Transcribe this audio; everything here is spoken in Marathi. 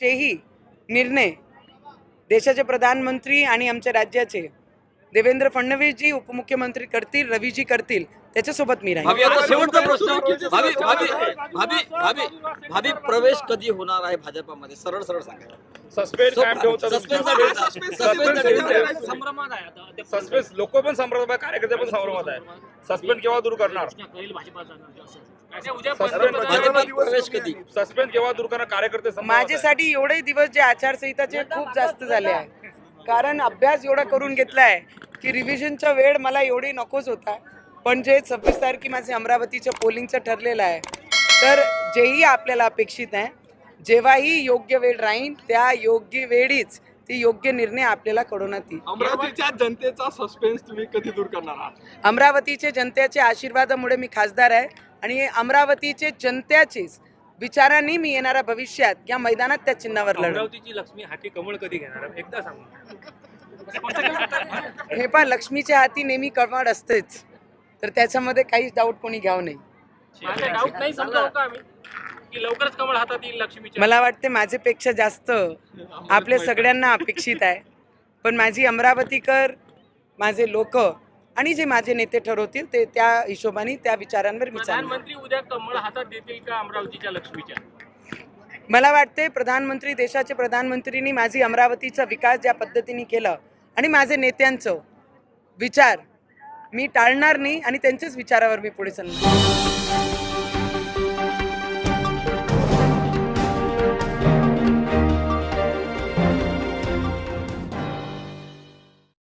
चेही निर्णय देशाचे प्रधानमंत्री आणि आमच्या राज्याचे देवेंद्र फडणवीसजी उपमुख्यमंत्री करतील रवीजी करतील त्याच्यासोबत मी शेवटचा प्रश्न. भाभी भाभी भाभी भाभी भाभी प्रवेश कधी होणार आहे भाजपामध्ये? सरळ सरळ सांगा सस्पेन्स लोक पण संभ्रमात आहे. कार्यकर्ते पण संभ्रमात आहे. सस्पेंड केव्हा दूर करणार? सस्पेंड केव्हा दूर करणार? कार्यकर्ते. माझ्यासाठी एवढे दिवस जे आचारसंहिताचे खूप जास्त झाले आहे कारण अभ्यास एवढा करून घेतलाय की रिव्हिजनचा वेळ मला एवढी नकोच होता. पण जे सव्वीस तारखे माझे अमरावतीच्या पोलिंगचं ठरलेलं आहे तर जेही आपल्याला अपेक्षित आहे जेव्हाही योग्य वेळ राहील त्या योग्य वेळीच ती योग्य निर्णय आपल्याला कळवण्यात येईल अमरावतीच्या जनतेचा सस्पेन्स तुम्ही कधी दूर करणार आहात? अमरावतीचे जनतेच्या आशीर्वादामुळे मी खासदार आहे आणि अमरावतीचे जनतेचेच विचारांनी मी येणाऱ्या भविष्यात या मैदानात त्या चिन्हावर लढ अमरावतीची लक्ष्मी हाती कमळ कधी घेणार? एकदा सांगू. हे पण लक्ष्मीच्या हाती नेहमी कळवड असतेच. तर त्याच्यामध्ये काहीच डाऊट कोणी घ्यावं नाही. माझा डाऊट नाही समजावं का आम्ही. की लवकरच कमळ हातात येईल लक्ष्मीच्या. मला वाटते माझ्यापेक्षा जास्त आपल्या सगळ्यांना अपेक्षित आहे. पण माझी अमरावतीकर माझे लोक आणि जे माझे नेते ठरवतील ते त्या हिशोबाने त्या विचारांवर विचार प्रधानमंत्री उद्या कमळ हातात देतील का अमरावतीच्या लक्ष्मीच्या? मला वाटते प्रधानमंत्री देशाचे प्रधानमंत्रींनी माझी अमरावतीचा विकास ज्या पद्धतीने केला आणि माझे नेत्यांचं विचार मी टाळणार नाही आणि त्यांच्याच विचारावर मी पुढे चालणार.